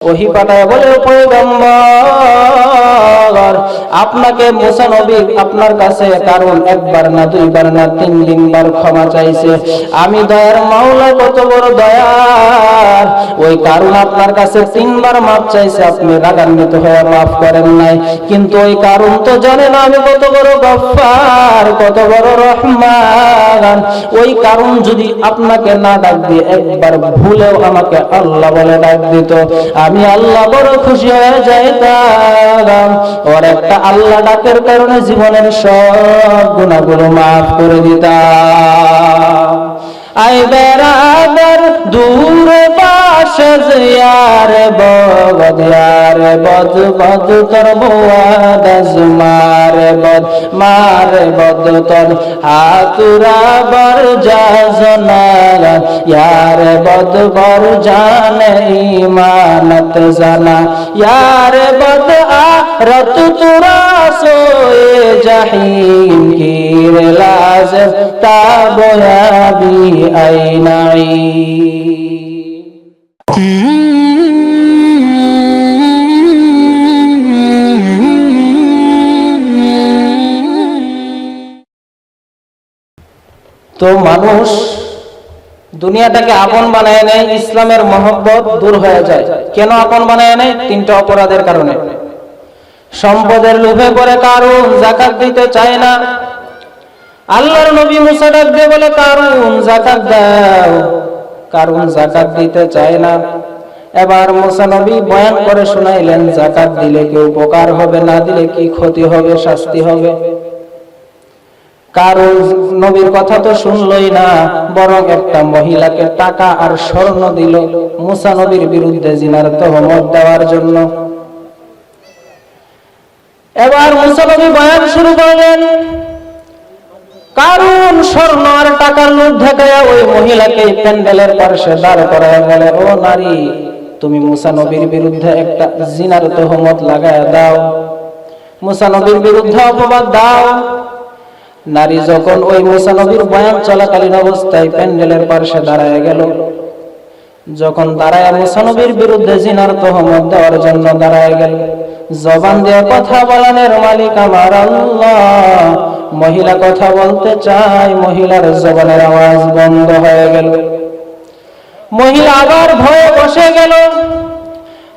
ওহি পাঠায় বলে পয়গম্বর। আপনাকে মুসা নবী আপনার কাছে কারণ একবার না দুইবার না তিন তিনবার ক্ষমা চাইছে। আমি দয়ার মাওলা, কত বড় দয়ার। ওই কারণ আপনার কাছে তিনবার মাপ চাইছে, আপনি রাগান্বিত হয়ে মাফ করেন নাই। কিন্তু ওই কারণ তো জানে না আমি কত বড় গফফার, কত বড় রহমান। ওই কারণ যদি আপনাকে না ডাক দিয়ে একবার ভুলেও আমাকে আল্লাহ বলে ডাক দিত। আমি আল্লাহ বড় খুশি হয়ে যাইতাম। ওর একটা আল্লাহ ডাকের কারণে জীবনের সব গুণাগুলো মাফ করে দিতাম। আই বেড়াদার দূরে পাশে জিয়ার বগদ ইয়ার বদ বদ তোর বোয়াদাজ মারে বদ মারে বদ তোর হাতুরা বর জাজনা ইয়ার বদ বর জানে ইমানত জানা, ইয়ার বদ আ রত তুরা সোয়ে জাহিম তাবয়াবি আইনাই তো মানুষ দুনিয়াটাকে আপন বানায় নেয়, ইসলামের মহব্বত দূর হয়ে যায়। কেন আপন বানায় নেয়? তিনটা অপরাধের কারণে। সম্পদের লোভে পড়ে কারণ জাকাত দিতে চায় না। আল্লাহর নবী মুসা ডাক দিয়ে বলে কারণ জাকাত দাও। কারণ জাকাত দিতে চায় না। এবার মুসা নবী বয়ান করে শোনাইলেন, জাকাত দিলে কি উপকার হবে, না দিলে কি ক্ষতি হবে, শাস্তি হবে? কারণ নবীর কথা তো শুনলই না, বরং একটা মহিলাকে টাকা আর স্বর্ণ দিল মুসা নবীর বিরুদ্ধে জিনার তহমত দেওয়ার জন্য। এবার মুসা নবী বয়ান শুরু করলেন। কারণ স্বর্ণ আর টাকার লোভ দেখায় ওই মহিলাকে প্যান্ডেলের পাশে দাঁড় করায় বলে, ও নারী, তুমি মুসা নবীর বিরুদ্ধে একটা জিনার তহমত লাগায় দাও। মুসা নবীর বিরুদ্ধে অপবাদ দাও। নারী যখন ওই মুসা নবীর বয়ান চলাকালীন অবস্থায় প্যান্ডেলের পাশে দাঁড়ায় গেল, যখন দাঁড়ায় মুসা নবীর বিরুদ্ধে জিনার তহমত দেওয়ার জন্য দাঁড়ায় গেল জবান দিয়ে কথা বলানের মালিক আমার আল্লাহ। মহিলা কথা বলতে চায় মহিলার জবানের আওয়াজ বন্ধ হয়ে গেল। মহিলা আবার ভয়ে বসে গেল।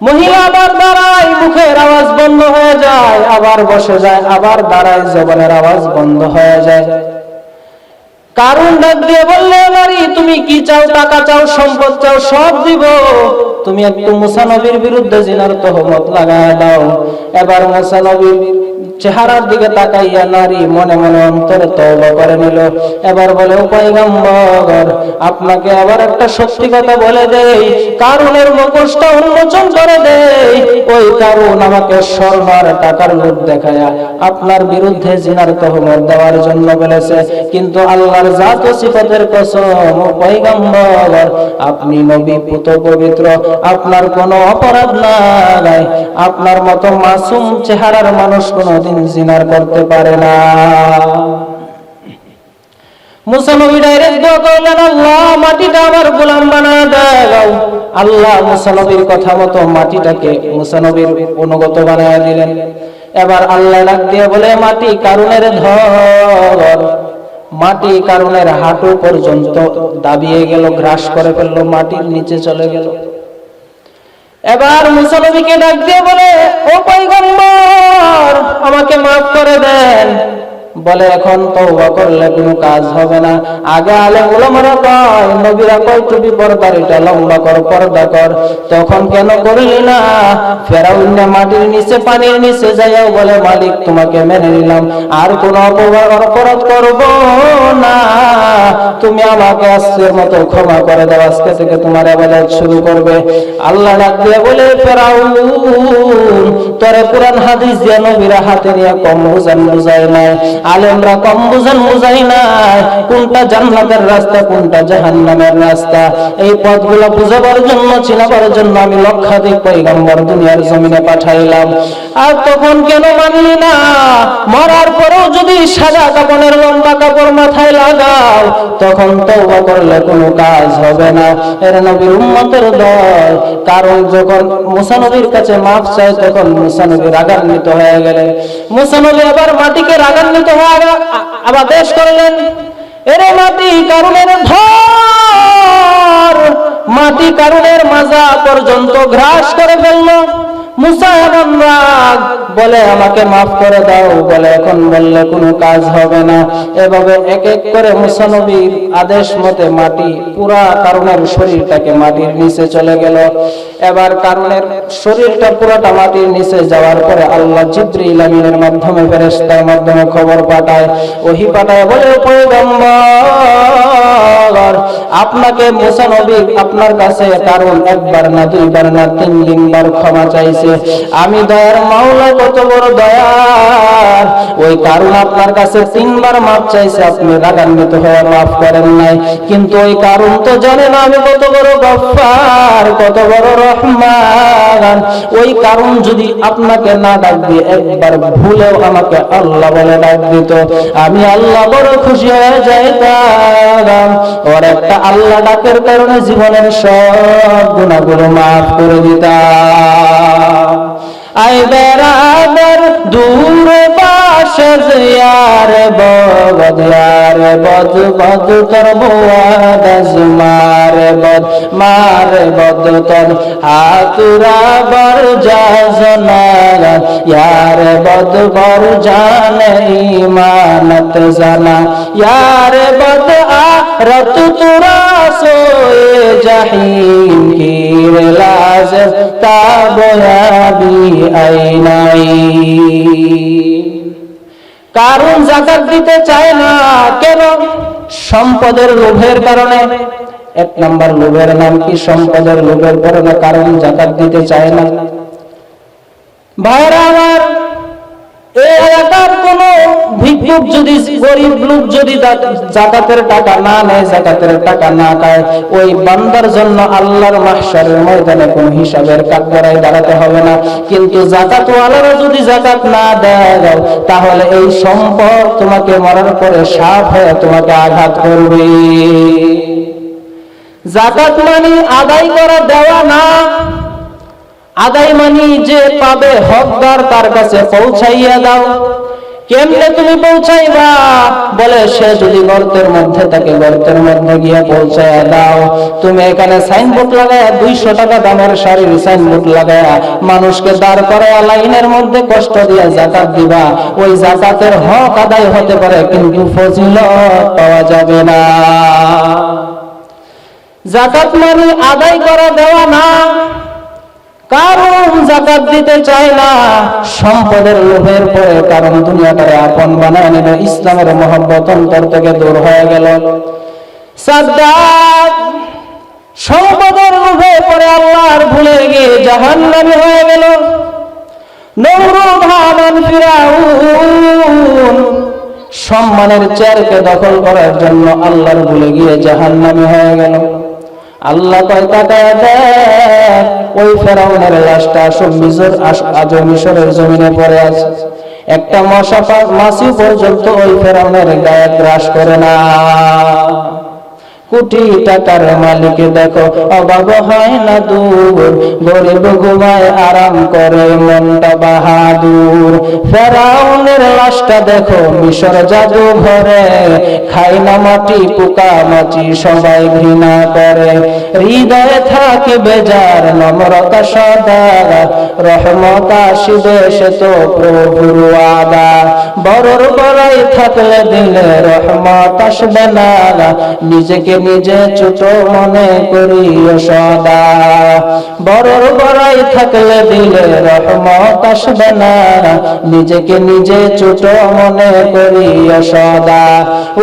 মহিলা আবার দাঁড়ায় মুখের আওয়াজ বন্ধ হয়ে যায় আবার বসে যায় আবার দাঁড়ায় জবানের আওয়াজ বন্ধ হয়ে যায়। কারণ ডাক দিয়ে বললে, নারী, তুমি কি চাও? টাকা চাও? সম্পদ চাও? সব দিব। তুমি একটু মুসানবীর বিরুদ্ধে জিনার তহমত লাগায় দাও। এবার মুসানবীর চেহারার দিকে তাকাইয়া নারী মনে মনে অন্তরে তওবা করে নিল। এবার বলে, ও পয়গম্বর, আপনাকে আবার একটা সত্যি কথা বলে দেই। কারণের মুখোশটা উন্মোচন করে দেই। ওই কারণ আমাকে স্বর্ণ আর টাকার লোভ দেখায়া আপনার বিরুদ্ধে জিনার তহমত দেওয়ার জন্য বলেছে। কিন্তু আল্লাহর জাত ও সিফাতের কসম, ও পয়গম্বর, আপনি নবী পুত পবিত্র। আপনার কোনো অপরাধ নাই। আপনার মতো মাসুম চেহারার মানুষ কোনোদিন জিনার করতে পারে না। আল্লাহ, মাটিটা আমার গোলাম আল্লাহ কথা মতো মাটিটাকে অনুগত বানায় দিলেন এবার আল্লাহ দিয়ে বলে, মাটি কারণের ধর। মাটি কারণের হাঁটু পর্যন্ত দাবিয়ে গেল, গ্রাস করে ফেলল, মাটির নিচে চলে গেল। এবার মুসলমিকে ডাক দিয়ে বলে ও পাইগম্বর আমাকে মাফ করে দেন। বলে, এখন তওবা করলে কোনো কাজ হবে না। আগে আলে উলামারা কয়, নবীরা কয় টুপি পর্দার এটা লম্বা কর, পর্দা কর। তখন কেন করলি না? ফেরাউন মাটির নিচে, পানির নিচে যাইয়াও বলে, মালিক, তোমাকে মেনে নিলাম। আর কোন অপরাধ অপরাধ করব না। তুমি আমাকে আজকের মতো ক্ষমা করে দাও। আজকে থেকে তোমার আবাদত শুরু করবে। আল্লাহ ডাক দিয়ে বলে, ফেরাউন, তোরে কোরআন হাদিস দিয়ে নবীরা হাতে নিয়ে কম বুঝান বুঝায় নাই। আলেমরা কম বুঝেন বুঝাই নাই, কোনটা জান্নাতের রাস্তা, কোনটা জাহান্নামের রাস্তা। এই পথগুলো বুঝাবার জন্য, চিনাবার জন্য আমি লক্ষাধিক পৈগম্বর দুনিয়ার জমিনে পাঠাইলাম। আর তখন কেন মানলি না? মরার পরেও যদি সাদা কাপড়ের লম্বা কাপড় মাথায় লাগাও, তখন তওবা করলে কোনো কাজ হবে না। এর নবীর উম্মতের দল, কারণ যখন মুসা নবীর কাছে মাফ চায়, তখন মুসা নবী রাগান্বিত হয়ে গেলেন। মুসা নবী আবার মাটিকে রাগান্বিত হয়ে আবার- আবার দেশ করলেন। এরে মাটি কারণের ধর, মাটি কারণের মাজা পর্যন্ত গ্রাস করে ফেলল। বলে, আমাকে মাফ করে দাও। বলে, এখন বললে কোনো কাজ হবে না। এভাবে এক এক করে মুসা নবীর আদেশ মতে মাটি, পুরা কারণের শরীরটাকে মাটির নিচে চলে গেল। এবার কারণের শরীরটা পুরাটা মাটির নিচে যাওয়ার পরে আল্লাহ জিব্রিল আমিনের মাধ্যমে ফেরেশতার মাধ্যমে খবর পাঠায়। ওহি পাঠায় বলে পয়গম্বর আপনাকে মুসা নবী আপনার কাছে কারণ একবার না দুইবার না তিন তিনবার ক্ষমা চাইছে। আমি দয়ার মাওলা কত বড় দয়ার ওই কারণ আপনার কাছে তিনবার মাফ চাইছে, আপনি রাগান্বিত হয়ে মাফ করেন নাই। কিন্তু ওই কারণ তো জানে না আমি কত বড় গফফার, কত বড় রহমান। ওই কারণ যদি আপনাকে না ডাক দিয়ে একবার ভুলেও আমাকে আল্লাহ বলে ডাক দিত, আমি আল্লাহ বড় খুশি হয়ে যাইতাম। ওর একটা আল্লাহ ডাকের কারণে জীবনের সব গুণাগুলো মাফ করে দিতাম। আই বেড়াদার দূর বাসে ইয়ার বদ বদ বদ করব আদাজ মার বদ মার বদ তর হাতুরা বর যাজনার ইয়ার বদ বর জান ইমানত জানা, ইয়ার বদ আ রত তুরা সোয়ে কারণ জাকাত দিতে চায় না কেন? সম্পদের লোভের কারণে। এক নাম্বার লোভের নাম কি? সম্পদের লোভের কারণে কারণ জাকাত দিতে চায় না। ভাইরা আমার এই তাহলে এই সম্পদ তোমাকে মরার পরে সাপ হয়ে তোমাকে আঘাত করবে। জাকাত মানে আদায় করা দেওয়া না আদায় মানি যে পাবে হকদার তার কাছে পৌঁছাইয়া দাও। কেমনে তুমি পৌঁছাইবা? বলে সে যদি গর্তের মধ্যে থাকে, গর্তের মধ্যে গিয়ে পৌঁছাইয়া দাও। তুমি এখানে সাইনবোর্ড লাগায়া দুইশো টাকা দামের শাড়ির সাইনবোর্ড লাগায়া মানুষকে দাঁড় করায়া লাইনের মধ্যে কষ্ট দিয়ে জাকাত দিবা। ওই জাকাতের হক আদায় হতে পারে, কিন্তু ফজিলত পাওয়া যাবে না। জাকাত মানে আদায় করা দেওয়া না। কারণ জাকাত দিতে চায় না। সম্পদের লোভের পরে কারণ দুনিয়াটারে আপন বানায় নেবে ইসলামের মহব্বত অন্তর থেকে দূর হয়ে গেল। সাদ্দাত সম্পদের লোভে পরে আল্লাহর ভুলে গিয়ে জাহান্নামী হয়ে গেল। হামান ফিরাউন, সম্মানের চেয়ারকে দখল করার জন্য আল্লাহর ভুলে গিয়ে জাহান্নামী হয়ে গেল। আল্লাহ কয় তাকায় দেখ ওই ফেরাউনের লাশটা আসো মিশর আজ মিশরের জমিনে পড়ে আছে। একটা মশা মাসি পর্যন্ত ওই ফেরাউনের গায়ে গ্রাস করে না। কোটি টাকার মালিক দেখো, অভাব হয় না দূর। গরিব ঘুমায় আরাম করে মনটা বাহাদুর। ফেরাউনের লাশটা দেখো, মিশর জাদু ঘরে খাই না মাটি, পোকা মাটি, সবাই ঘৃণা করে। হৃদয়ে থাকে বেজার, নম্রতা সদা। রহমত আসিবে, সে তো প্রভুর আদা বড়র বড়াই থাকলে দিলে রহমত আসবে না। নিজেকে নিজে ছোট মনে করি সদা। বড়র বড়াই থাকলে দিলে রহমত আসবে না। নিজেকে নিজে ছোট মনে করি সদা।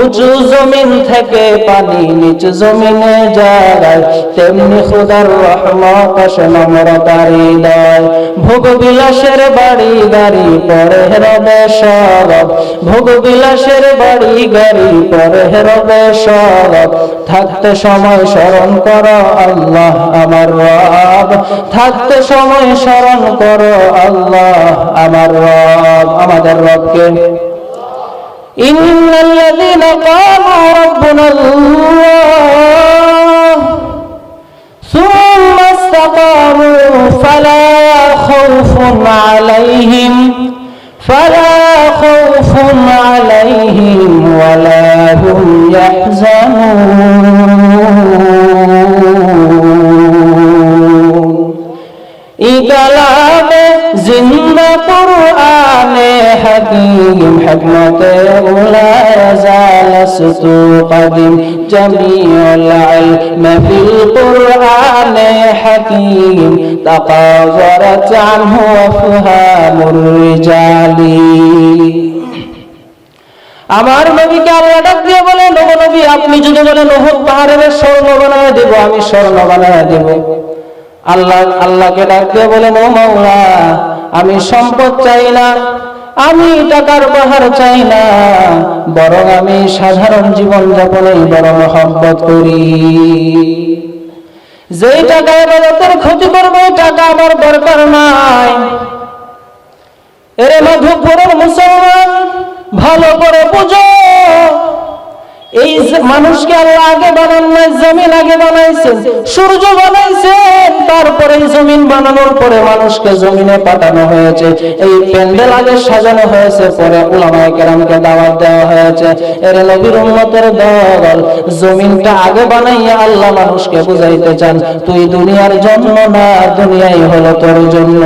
উঁচু জমিন থেকে পানি নিচু জমিনে যায় তেমনি খুদার রহমত আসে নম্রতার হৃদয়। ভোগ বিলাসের বাড়ি গাড়ি পরে রবে সরব। ভোগ বিলাসের বাড়ি গাড়ি পরে রবে সরব। থাকতে সময় স্মরণ করো আল্লাহ আমার রব। থাকতে সময় স্মরণ করো আল্লাহ আমার রব। আমাদের রবকে ফলা ولا هم يحزنون إكلام زند قرآن حكيم حكمة لا يزال سطو قديم جميع العلم في القرآن حكيم تقاذرت عنه أفهام الرجال আমার নবীকে আল্লাহ ডাক দিয়ে বলে, নব নবী, আপনি যদি বলেন ওহদ পাহাড়ের স্বর্ণ বানায় দেব, আমি স্বর্ণ বানায় দেব। আল্লাহ, আল্লাহকে ডাক দিয়ে বলেন ও মাওলা, আমি সম্পদ চাই না, আমি টাকার বাহার চাই না, বরং আমি সাধারণ জীবন যাপনেই বড় মহব্বত করি। যেই টাকা এবাদতের ক্ষতি করবে টাকা আমার দরকার নাই। এরে মাধবপুরের মুসলমান ভালো করে বুঝো। এই মানুষকে আল্লাহ আগে বানান নাই জমিন আগে বানাইছেন, সূর্য বানাইছেন, তারপরে জমিন বানানোর পরে মানুষকে জমিনে পাঠানো হয়েছে। এই প্যান্ডেল আগে সাজানো হয়েছে, পরে উলামায়ে কেরামকে দাওয়াত দেওয়া হয়েছে। এর নবীর উম্মতের দল, জমিনটা আগে বানাইয়া আল্লাহ মানুষকে বুঝাইতে চান, তুই দুনিয়ার জন্য না, দুনিয়াই হলো তোর জন্য।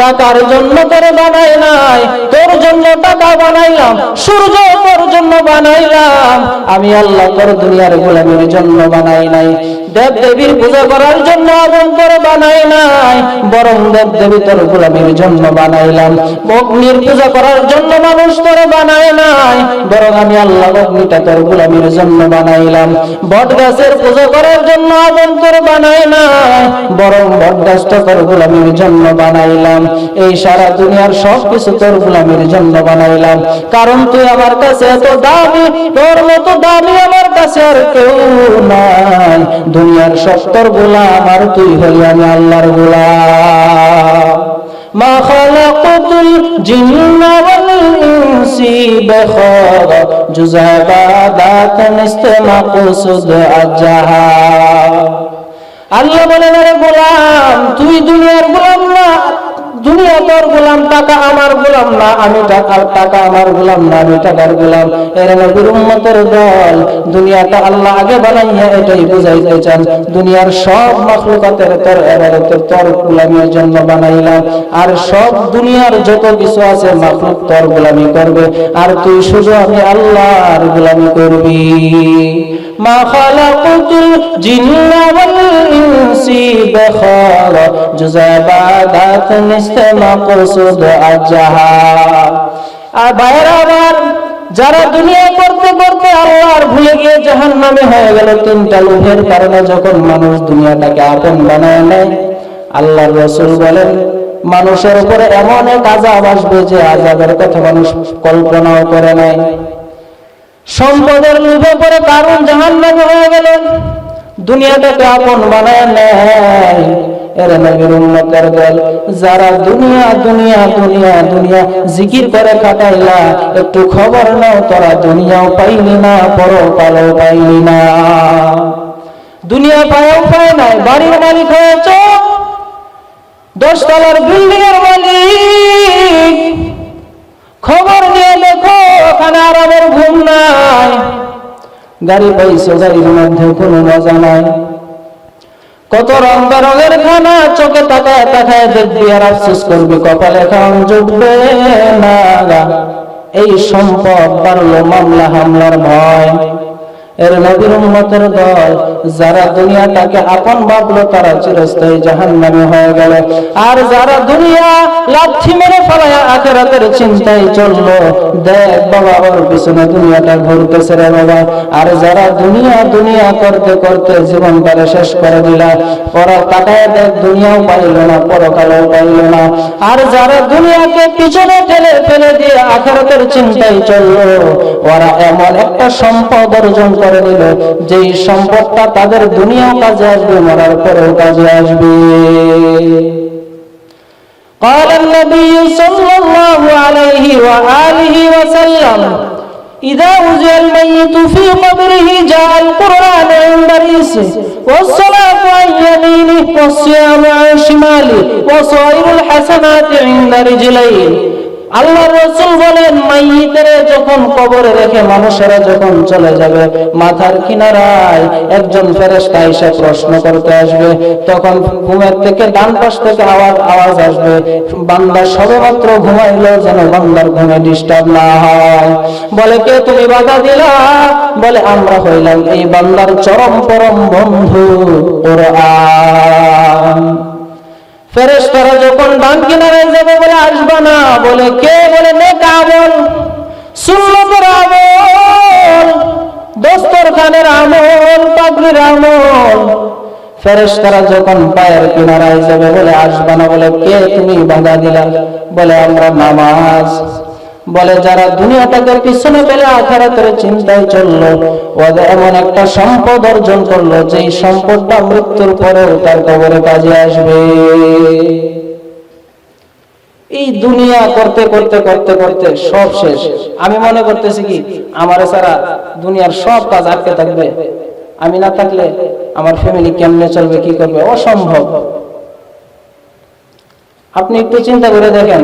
টাকার জন্য তোর বানাই নাই, তোর জন্য টাকা বানাইলাম, সূর্য তোর জন্য বানাইলাম। আমি আল্লাহ তোর দুনিয়ার গোলামের জন্য বানাই নাই। দেব দেবীর পূজা করার জন্য আগুন তোর বানাই নাই, বরং দেব দেবী তোর গোলামের জন্য বানাইলাম। অগ্নির পূজা করার জন্য মানুষ তোর বানাই নাই, বরং আমি আল্লাহ অগ্নিটা তোর গোলামের জন্য বানাইলাম। বট গাছের পূজা করার জন্য আগুন বানাই নাই, বরং বট গাছটা তোর গোলামের জন্য বানাইলাম। এই সারা দুনিয়ার সব কিছু তোর গোলামের জন্য বানাইলাম। কারণ তুই আমার কাছে এত দামি, তোর মতো দামি আমার কাছে আর কেউ নাই। দুনিয়ার সত্তর গোলাম আর তুই হলি আমি আল্লাহর গোলাম। আল্লাহ আরে গোলাম, তুই দুনিয়ার গোলাম না দুনিয়া তোর গোলাম টাকা আমার গোলাম না, আমি টাকার টাকা আমার গোলাম না, আমি টাকার গোলাম। এর নবীর উম্মতের দল, দুনিয়াটা আল্লাহ আগে বানাইয়া এটাই বুঝাইতে চান। দুনিয়ার সব মাখলুকাতের তোর, এবাদতের তোর গোলামের জন্য বানাইলাম। আর সব দুনিয়ার যত কিছু আছে মাখলুক তোর গোলামি করবে। আর তুই শুধু আমি আল্লাহর গোলামি করবি। যারা দুনিয়া করতে করতে আল্লাহর ভুলে গিয়ে জাহান নামে হয়ে গেল, তিনটা লোভের কারণে যখন মানুষ দুনিয়াটাকে আপন বানায় নেয়, আল্লাহর রসুল বলেন, মানুষের উপরে এমন এক আজাব আসবে যে আজাবের কথা মানুষ কল্পনাও করে নাই। সম্পদের লোভে পরে কারণ জাহান নামে হয়ে গেল দুনিয়াটাকে আপন বানায় নেয় এরা নবীর দল। যারা দুনিয়া দুনিয়া দুনিয়া দুনিয়া জিকির করে কাটাইলা, একটু খবর নাও, তোরা দুনিয়াও পাইলি না পরকালও পাইলি না। দুনিয়া পায়ও পায় নাই, বাড়ির মালিক হয়েছ। দশ তলার বিল্ডিং এর মালিক। খবর নিয়ে দেখো ওখানে ঘুম নাই। গাড়ি পাইছো, গাড়ির মধ্যে কোনো মজা নাই। কত রং বেরঙের খানা, চোখে তাকায় তাকায় দেখবি আর আফসোস করবি, কপালে খান জুটবে না এই সম্পদ বাড়লো মামলা, হামলার ভয়। এর নবীর উম্মতের দল, যারা দুনিয়াটাকে আপন ভাবলো, তারা চিরস্থায়ী জাহান্নামী হয়ে গেল। আর যারা দুনিয়া লাথি মেরে ফেলায় আখেরাতের চিন্তায় চলল, দেখ বাবা, ওর পিছনে দুনিয়াটা ঘুরতেছে রে বাবা। আর যারা দুনিয়া দুনিয়া করতে করতে জীবনটারে শেষ করে দিলা, ওরা তাকায় দেখ, দুনিয়াও পাইল না, পরকালেও পাইল না। আর যারা দুনিয়াকে পিছনে ঠেলে, ফেলে দিয়ে আখেরাতের চিন্তায় চলল ওরা এমন একটা সম্পদ অর্জন করে নিল যেই সম্পদটা তাদের দুনিয়াও কাজে আসবে মরার পরেও কাজে আসবে قال النبي صلى الله عليه وآله وسلم إذا وزع الميت في قبره جاء القرآن عند رئيسه والصلاة عن يمينه والصيام عن شماله وصائر الحسنات عند رجليه আল্লাহ রসুল বলেন, মাইতের যখন কবরে রেখে মানুষেরা যখন চলে যাবে, মাথার কিনারায় একজন ফেরেশতা এসে প্রশ্ন করতে আসবে। তখন ঘুমের থেকে ডান পাশ থেকে আওয়াজ আওয়াজ আসবে, বান্দা সবেমাত্র ঘুমাইলো যেন বান্দার ঘুমে ডিস্টার্ব না হয়। বলে, কে তুমি বাধা দিলা? বলে, আমরা হইলাম এই বান্দার চরম পরম বন্ধু, কোরআন। ফেরেশতারা যখন ডান কিনারে যাবে বলে, আসবে না। বলে, কে? বলে, নেক আমল, সুন্নতের আমল দস্তরখানের আমল পাগড়ির আমল। ফেরেশতারা যখন পায়ের কিনারায় যাবে বলে, আসবে না। বলে, কে তুমি বাধা দিলা? বলে, আমরা নামাজ বলে, যারা দুনিয়াটাকে পিছনে ফেলে আখারাতের চিন্তায় চলল, ওদের এমন একটা সম্পদ অর্জন করল, যেই সম্পদটা মৃত্যুর পরেও তার কবরে কাজে আসবে। এই দুনিয়া করতে করতে করতে করতে সব শেষ। আমি মনে করতেছি কি, আমার ছাড়া দুনিয়ার সব কাজ আটকে থাকবে। আমি না থাকলে আমার ফ্যামিলি কেমনে চলবে, কি করবে? অসম্ভব। আপনি একটু চিন্তা করে দেখেন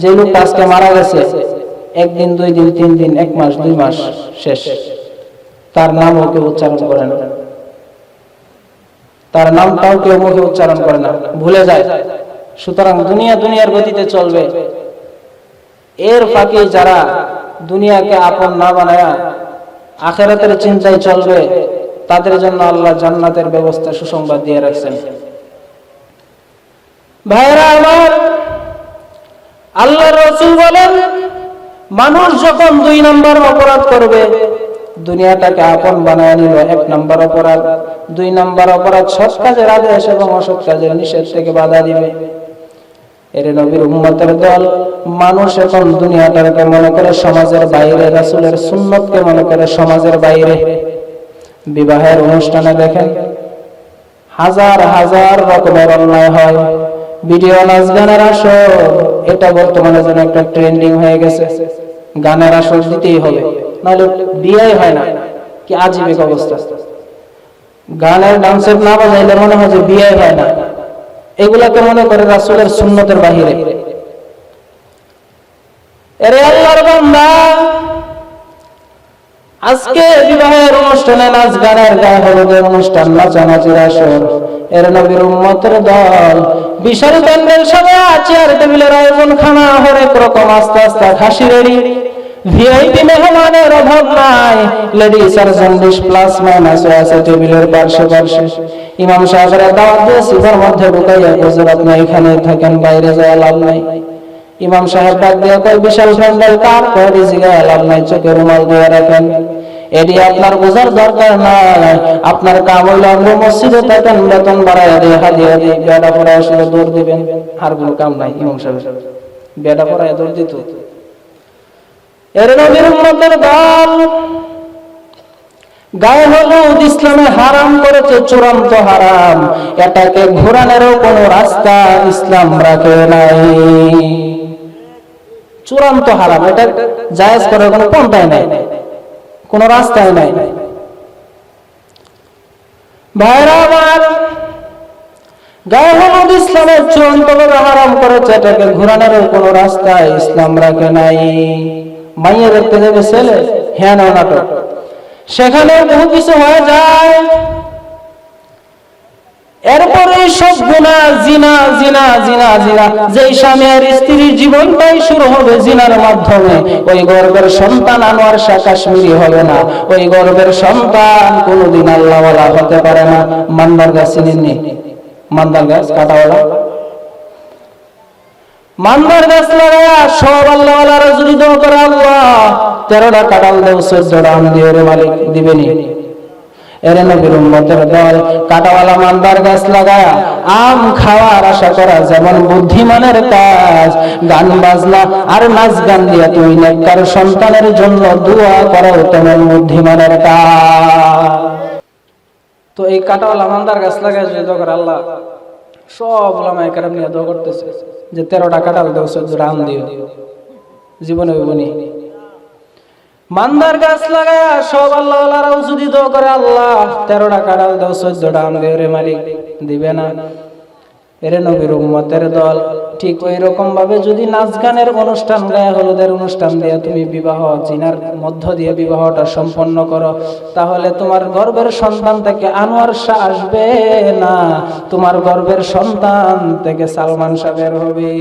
যে লোকটা আজকে মারা গেছে, একদিন, দুই দিন, তিন দিন, এক মাস, দুই মাস শেষ। তার নামও কেউ উচ্চারণ করে না। তার নামটাও কেউ মুখে উচ্চারণ করে না। ভুলে যায়। সুতরাং দুনিয়া দুনিয়ার গতিতে চলবে। এর ফাঁকে যারা দুনিয়াকে আপন না বানায়া আখেরাতের চিন্তায় চলবে, তাদের জন্য আল্লাহ জান্নাতের ব্যবস্থা সুসংবাদ দিয়ে রাখছেন। ভাইরা আমার আল্লাহ রসুল বলেন, মানুষ যখন দুই নম্বর অপরাধ করবে, দুনিয়াটাকে আপন বানায় নিল এক নম্বর অপরাধ। দুই নম্বর অপরাধ সৎ কাজের আদেশ এবং অসৎ কাজের নিষেধ থেকে বাধা দিবে। এর নবীর উম্মতের দল, মানুষ এখন দুনিয়াটাকে মনে করে সমাজের বাইরে, রাসূলের সুন্নতকে মনে করে সমাজের বাইরে। বিবাহের অনুষ্ঠানে দেখেন, হাজার হাজার রকমের অন্যায় হয়। ভিডিও নাচ গানের আসর এটা বর্তমানে যেন একটা ট্রেন্ডিং হয়ে গেছে। গানের আসর দিতেই হবে। নাহলে বিয়ে হয় না। কি আজীবিক অবস্থা। গানের ডান্সের না বাজাইলে মনে হয় যে বিয়ে হয় না। এগুলাকে মনে করে রাসূলের সুন্নতের বাহিরে। এরে আল্লাহর বান্দা, আজকে বিবাহের অনুষ্ঠানে নাচ গানের গায়ে হলুদের অনুষ্ঠান, নাচানাচির আসর। এর নবীর উম্মতের দল বিশাল টেবিলের আয়োজন খানা হরেক রকম আস্তে আস্তে রেডি। ভিআইপি মেহমানের অভাব নাই। লেডিস আর জন্ডিস প্লাস মাইনাস আছে টেবিলের পার্শ্বে ইমাম সাহেবের দাওয়াত দিয়ে সিফার মধ্যে ঢুকাইয়া হুজুর আপনি এখানে থাকেন, বাইরে যায় লাভ নাই। ইমাম সাহেব ডাক দিয়ে কয়, বিশাল প্যান্ডেল কার? কয় লাভ নাই, চোখে রুমাল দিয়ে রাখেন। এটি আপনার বোঝার দরকার নাই। আপনার কাম আমরা মসজিদে থাকেন, বেতন বাড়াইয়া দিয়ে হাদিয়া দিয়ে বেড়া পড়ায় আসলে দৌড় দিবেন। আর কোনো কাম নাই, ইমাম সাহেব। বেড়া পড়ায় দৌড় দিত। এর নবীর উম্মতের দল গায়ে হলুদ, ইসলামে হারাম করেছে, চূড়ান্ত হারাম। এটাকে ঘোরানোরও কোন রাস্তা ইসলাম রাখে নাই। চূড়ান্ত হারাম, এটা জায়েজ করার কোনো পন্থাই নাই। কোন রাস্তায় নাই। ইসলামের চূড়ান্ত ভাবে হারাম করেছে, এটাকে ঘুরানোর কোন রাস্তায় ইসলাম রাখে নাই। মাইয়া দেখতে যাবে ছেলে হ্যাঁ নাটক। সেখানে বহু কিছু হয়ে যায়। এরপরে সব গুণা, জিনা জিনা জিনা জিনা, যেই স্বামী আর স্ত্রীর জীবনটাই শুরু হবে জিনার মাধ্যমে, ওই গর্বের সন্তান আনোয়ার শাহ কাশ্মীরি হবে না। ওই গর্বের সন্তান কোনোদিন আল্লাহওয়ালা হতে পারে না। মান্দার গাছ চিনেননি মান্দার গাছ কাটাওয়ালা? মান্দার গাছ লাগায়া সব আল্লাহওয়ালারা যদি দোয়া করে আল্লাহ, তেরোটা কাটাল দেও, চোদ্দটা আম দিয়ে রে মালিক দিবেনি কাটাওয়ালা গাছ লাগায় আম খাওয়ার আশা করা যেমন বুদ্ধিমানের কাজ। গান বাজনা আর নাচ গান দিয়া নেককার সন্তানের জন্য দোয়া করো তেমন বুদ্ধিমানের কাজ। তো এই কাটাওয়ালা মান্দার গাছ লাগায় যদি দোয়া করে আল্লাহ, সব নিয়ে করতেছে যে তেরোটা কাটাল দেও চোদ্দটা আম দিও। জীবনে জীবনী মান্দার গাছ লাগায় সব আল্লাহ আল্লাহরাও যদি করে, আল্লাহ তেরোটা কাটাল দাও, চোদ্দটা আম দেও মালিক। দিবে না। এরে নবীর উম্মতের দল, ঠিক ওই রকম ভাবে যদি নাচ গানের অনুষ্ঠান গায়ে হলুদের অনুষ্ঠান দিয়ে তুমি বিবাহ, জিনার মধ্য দিয়ে বিবাহটা সম্পন্ন করো, তাহলে তোমার গর্বের সন্তান থেকে আনোয়ার শাহ আসবে না। তোমার গর্বের সন্তান থেকে সালমান শাহ বের হবে।